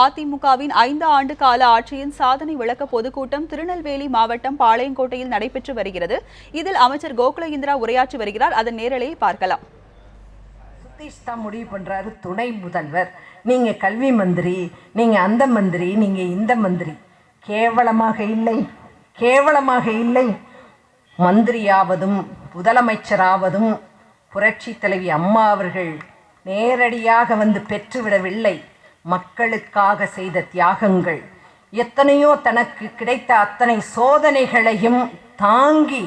அதிமுகவின் ஐந்து ஆண்டு கால ஆட்சியின் சாதனை விளக்க பொதுக்கூட்டம் திருநெல்வேலி மாவட்டம் பாளையங்கோட்டையில் நடைபெற்று வருகிறது. இதில் அமைச்சர் கோகுல இந்திரா உரையாற்றி வருகிறார். அதன் நேரலையை பார்க்கலாம். சதீஷ் தான் முடிவு பண்ணுறாரு துணை முதல்வர். நீங்கள் கல்வி மந்திரி நீங்கள் அந்த மந்திரி நீங்கள் இந்த மந்திரி. கேவலமாக இல்லை. கேவலமாக இல்லை. மந்திரியாவதும் முதலமைச்சராவதும் புரட்சி தலைவி அம்மா அவர்கள் நேரடியாக வந்து பெற்றுவிடவில்லை. மக்களுக்காக செய்த தியாகங்கள். எத்தனையோ தனக்கு கிடைத்த அத்தனை சோதனைகளையும் தாங்கி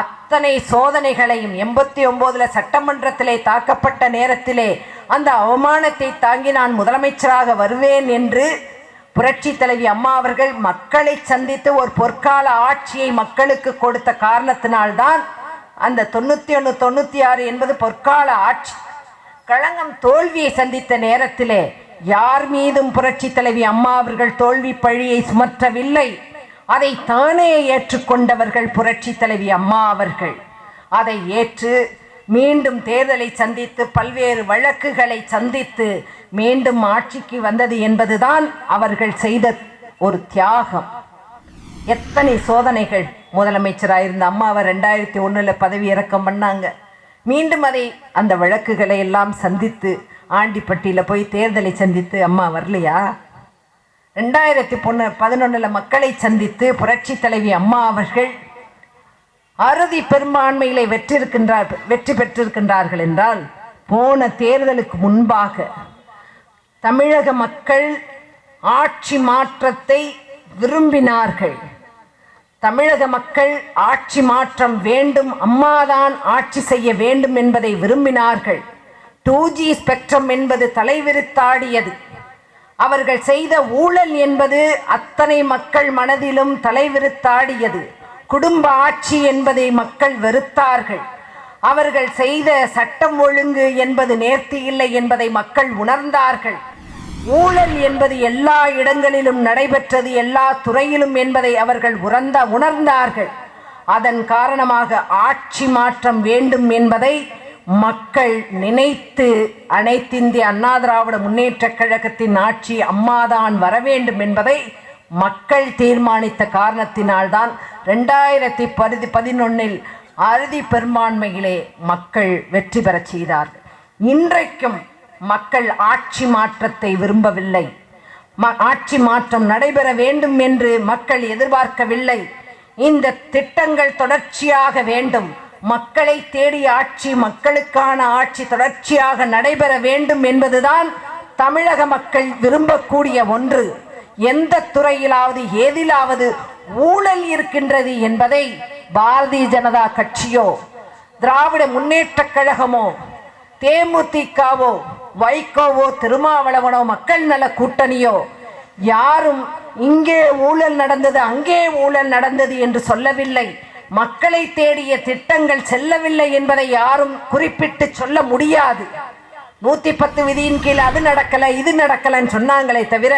அத்தனை சோதனைகளையும் எண்பத்தி ஒம்போதில் சட்டமன்றத்திலே தாக்கப்பட்ட நேரத்திலே அந்த அவமானத்தை தாங்கி நான் முதலமைச்சராக வருவேன் என்று புரட்சி தலைவி அம்மா அவர்கள் மக்களை சந்தித்து ஒரு பொற்கால ஆட்சியை மக்களுக்கு கொடுத்த காரணத்தினால்தான் அந்த தொண்ணூத்தி ஒன்று தொண்ணூத்தி ஆறு என்பது பொற்கால ஆட்சி. களங்கம் தோல்வியை சந்தித்த நேரத்திலே யார் மீதும் புரட்சி தலைவி அம்மா அவர்கள் தோல்வி பழியை சுமற்றவில்லை. அதை தானே ஏற்றுக்கொண்டவர்கள் புரட்சி தலைவி அம்மா அவர்கள். அதை ஏற்று மீண்டும் தேர்தலை சந்தித்து பல்வேறு வழக்குகளை சந்தித்து மீண்டும் ஆட்சிக்கு வந்தது என்பதுதான் அவர்கள் செய்த ஒரு தியாகம். எத்தனை சோதனைகள் முதலமைச்சராக இருந்த அம்மாவை ரெண்டாயிரத்தி ஒன்றில் பதவி இறக்கம் பண்ணாங்க. மீண்டும் அதை அந்த வழக்குகளை எல்லாம் சந்தித்து ஆண்டிப்பட்டியில் போய் தேர்தலை சந்தித்து அம்மா வரலையா? ரெண்டாயிரத்தி பொண்ணு பதினொன்றில் மக்களை சந்தித்து புரட்சி தலைவி அம்மா அவர்கள் அறுதி பெரும்பான்மையிலே வெற்றிருக்கின்றார் வெற்றி பெற்றிருக்கின்றார்கள் என்றால் போன தேர்தலுக்கு முன்பாக தமிழக மக்கள் ஆட்சி மாற்றத்தை விரும்பினார்கள். தமிழக மக்கள் ஆட்சி மாற்றம் வேண்டும் அம்மாதான் ஆட்சி செய்ய வேண்டும் என்பதை விரும்பினார்கள். டூ ஜி ஸ்பெக்ட்ரம் என்பது தலைவிரித்தாடியது. அவர்கள் செய்த ஊழல் என்பது அத்தனை மக்கள் மனதிலும் தலைவிரித்தாடியது. குடும்ப ஆட்சி என்பதை மக்கள் வெறுத்தார்கள். அவர்கள் செய்த சட்டம் ஒழுங்கு என்பது நேர்த்தி இல்லை என்பதை மக்கள் உணர்ந்தார்கள். ஊழல் என்பது எல்லா இடங்களிலும் நடைபெற்றது எல்லா துறையிலும் என்பதை அவர்கள் உறந்த உணர்ந்தார்கள். அதன் காரணமாக ஆட்சி மாற்றம் வேண்டும் என்பதை மக்கள் நினைத்து அனைத்திந்திய அண்ணா திராவிட முன்னேற்றக் கழகத்தின் ஆட்சி அம்மாதான் வர வேண்டும் என்பதை மக்கள் தீர்மானித்த காரணத்தினால்தான் ரெண்டாயிரத்தி பதி பதினொன்னில் அறுதி பெரும்பான்மையிலே மக்கள் வெற்றி பெறச் செய்தார்கள். இன்றைக்கும் மக்கள் ஆட்சி மாற்றத்தை விரும்பவில்லை. ம- ஆட்சி மாற்றம் நடைபெற வேண்டும் என்று மக்கள் எதிர்பார்க்கவில்லை. இந்த திட்டங்கள் தொடர்ச்சியாக வேண்டும். மக்களை தேடி ஆட்சி மக்களுக்கான ஆட்சி தொடர்ச்சியாக நடைபெற வேண்டும் என்பதுதான் தமிழக மக்கள் விரும்பக்கூடிய ஒன்று. எந்த துறையிலாவது ஏதிலாவது ஊழல் இருக்கின்றது என்பதை பாரதிய ஜனதா கட்சியோ திராவிட முன்னேற்றக் கழகமோ தேமுதிகவோ வைகோவோ திருமாவளவனோ மக்கள் நல கூட்டணியோ யாரும் இங்கே ஊழல் நடந்தது அங்கே ஊழல் நடந்தது என்று சொல்லவில்லை. மக்களை தேடிய திட்டங்கள் செல்லவில்லை என்பதை யாரும் குறிப்பிட்டு சொல்ல முடியாது. நூத்தி பத்து விதியின் கீழ் அது நடக்கல இது நடக்கலன்னு சொன்னாங்களே தவிர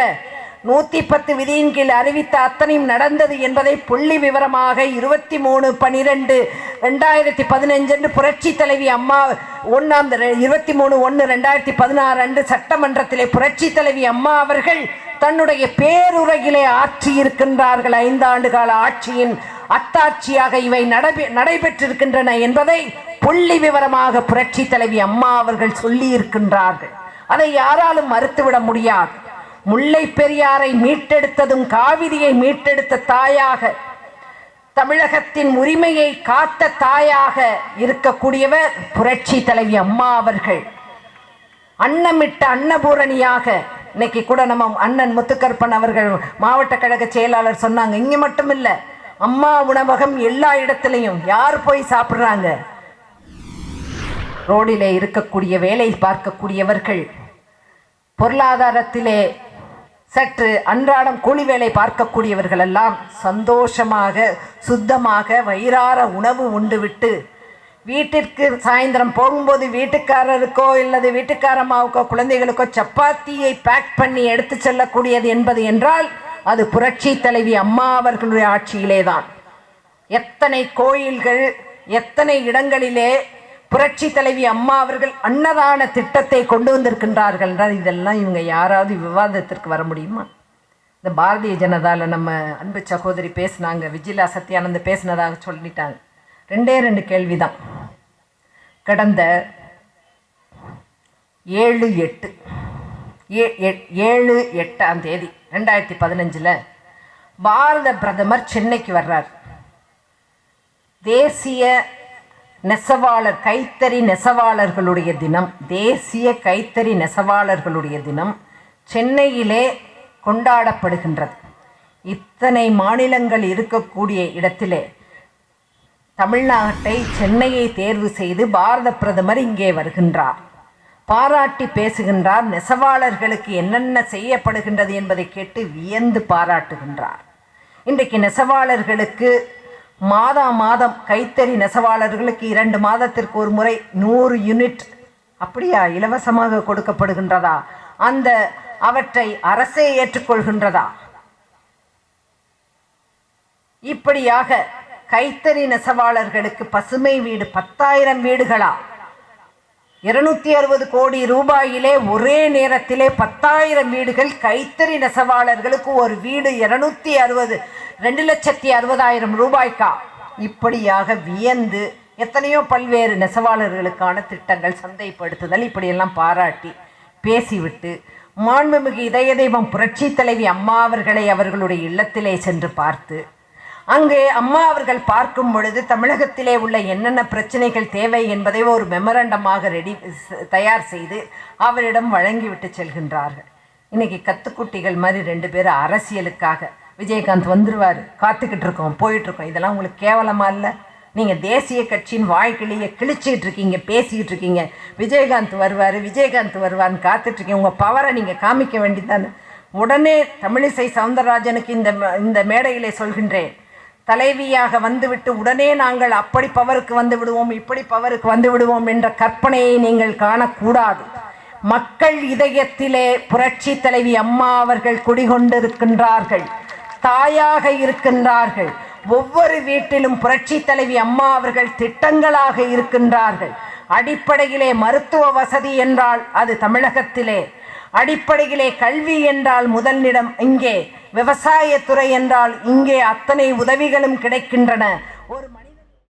நூத்தி பத்து விதியின் கீழ் அறிவித்த அத்தனையும் நடந்தது என்பதை புள்ளி விவரமாக இருபத்தி மூணு பனிரெண்டு ரெண்டாயிரத்தி பதினஞ்சு அன்று புரட்சி தலைவி அம்மா ஒன்னாம் இருபத்தி மூணு ஒன்று ரெண்டாயிரத்தி பதினாறு அன்று சட்டமன்றத்திலே புரட்சி தலைவி அம்மா அவர்கள் தன்னுடைய பேருரையிலே ஆற்றியிருக்கின்றார்கள் ஐந்தாண்டு கால ஆட்சியின் அத்தாட்சியாக இவை நடைபெற்றிருக்கின்றன என்பதை புள்ளி விவரமாக புரட்சி தலைவி அம்மா அவர்கள் சொல்லி இருக்கின்றார்கள் அதை யாராலும் மறுத்துவிட முடியாது. முல்லை பெரியாரை மீட்டெடுத்ததும் காவிரியை மீட்டெடுத்த தாயாக தமிழகத்தின் உரிமையை காத்த தாயாக இருக்கக்கூடியவர் புரட்சி தலைவி அம்மா அவர்கள். அன்னமிட்ட அன்னபூரணியாக இன்னைக்கு கூட நம்ம அண்ணன் முத்துக்கருப்பன் அவர்கள் மாவட்ட கழக செயலாளர் சொன்னாங்க இங்கே மட்டும் இல்லை அம்மா உணவகம் எல்லா இடத்துலையும் யார் போய் சாப்பிட்றாங்க? ரோடிலே இருக்கக்கூடிய வேலை பார்க்கக்கூடியவர்கள் பொருளாதாரத்திலே சற்று அன்றாடம் கூலி வேலை பார்க்கக்கூடியவர்கள் எல்லாம் சந்தோஷமாக சுத்தமாக வயிறார உணவு உண்டுவிட்டு வீட்டிற்கு சாயந்தரம் போகும்போது வீட்டுக்காரருக்கோ இல்லது வீட்டுக்காரம்மாவுக்கோ குழந்தைகளுக்கோ சப்பாத்தியை பேக் பண்ணி எடுத்து செல்லக்கூடியது என்பது என்றால் அது புரட்சி தலைவி அம்மா அவர்களுடைய ஆட்சியிலே தான் எத்தனை கோயில்கள் எத்தனை இடங்களிலே புரட்சி தலைவி அம்மா அவர்கள் அன்னதான திட்டத்தை கொண்டு வந்திருக்கின்றார்கள் என்றால் இதெல்லாம் இவங்க யாராவது விவாதத்திற்கு வர முடியுமா? இந்த பாரதிய ஜனதாவில் நம்ம அன்பு சகோதரி பேசுனாங்க விஜிலா சத்யானந்த் பேசினதாக சொல்லிட்டாங்க. ரெண்டே ரெண்டு கேள்விதான். கடந்த ஏழு எட்டு ஏ- எ- ஏழு எட்டாம் தேதி ரெண்டாயிரத்தி பதினஞ்சில் பாரத பிரதமர் சென்னைக்கு வர்றார். தேசிய நெசவாளர் கைத்தறி நெசவாளர்களுடைய தினம் தேசிய கைத்தறி நெசவாளர்களுடைய தினம் சென்னையிலே கொண்டாடப்படுகின்றது. இத்தனை மாநிலங்கள் இருக்கக்கூடிய இடத்திலே தமிழ்நாட்டை சென்னையை தேர்வு செய்து பாரத பிரதமர் இங்கே வருகின்றார். பாராட்டி பேசுகின்றார் நெசவாளர்களுக்கு என்னென்ன செய்யப்படுகின்றது என்பதை கேட்டு வியந்து பாராட்டுகின்றார். இன்றைக்கு நெசவாளர்களுக்கு மாதா மாதம் கைத்தறி நெசவாளர்களுக்கு இரண்டு மாதத்திற்கு ஒரு முறை நூறு யூனிட் அப்படியா இலவசமாக கொடுக்கப்படுகின்றதா? அந்த அவற்றை அரசே ஏற்றுக்கொள்கின்றதா? இப்படியாக கைத்தறி நெசவாளர்களுக்கு பசுமை வீடு பத்தாயிரம் வீடுகளா? இருநூத்தி அறுபது கோடி ரூபாயிலே ஒரே நேரத்திலே பத்தாயிரம் வீடுகள் கைத்தறி நெசவாளர்களுக்கு ஒரு வீடு இருநூத்தி அறுபது ரெண்டு லட்சத்தி அறுபதாயிரம் ரூபாய்க்கா? இப்படியாக வியந்து எத்தனையோ பல்வேறு நெசவாளர்களுக்கான திட்டங்கள் சந்தைப்படுத்துதல் இப்படியெல்லாம் பாராட்டி பேசிவிட்டு மாண்புமிகு இதய தெய்வம் புரட்சி தலைவி அம்மா அவர்களை அவர்களுடைய இல்லத்திலே சென்று பார்த்து அங்கே அம்மா அவர்கள் பார்க்கும் பொழுது தமிழகத்திலே உள்ள என்னென்ன பிரச்சனைகள் தேவை என்பதை ஒரு மெமரண்டமாக ரெடி தயார் செய்து அவரிடம் வழங்கிவிட்டு செல்கின்றார்கள். இன்னைக்கு கத்துக்குட்டிகள் மாதிரி ரெண்டு பேரும் அரசியலுக்காக விஜயகாந்த் வந்துருவார் காத்துக்கிட்டு இருக்கோம் போயிட்டுருக்கோம் இதெல்லாம் உங்களுக்கு கேவலமாக இல்லை? நீங்கள் தேசிய கட்சியின் வாழ்க்கையிலேயே கிழிச்சிக்கிட்டு இருக்கீங்க பேசிக்கிட்டு இருக்கீங்க. விஜயகாந்த் வருவார் விஜயகாந்த் வருவார்னு காத்துட்ருக்கீங்க உங்கள் பவரை நீங்கள் காமிக்க வேண்டியதானே உடனே தமிழிசை சவுந்தரராஜனுக்கு இந்த இந்த மேடையிலே சொல்கின்றேன். தலைவியாக வந்துவிட்டு உடனே நாங்கள் அப்படி பவருக்கு வந்து விடுவோம் இப்படி பவருக்கு வந்து விடுவோம் என்ற கற்பனையை நீங்கள் காணக்கூடாது. மக்கள் இதயத்திலே புரட்சி தலைவி அம்மா அவர்கள் குடிகொண்டிருக்கின்றார்கள் தாயாக இருக்கின்றார்கள். ஒவ்வொரு வீட்டிலும் புரட்சி தலைவி அம்மா அவர்கள் திட்டங்களாக இருக்கின்றார்கள். அடிப்படையிலே மருத்துவ வசதி என்றால் அது தமிழகத்திலே அடிப்படையிலே கல்வி என்றால் முதலிடம் இங்கே. விவசாயத்துறை என்றால் இங்கே அத்தனை உதவிகளும் கிடைக்கின்றன. ஒரு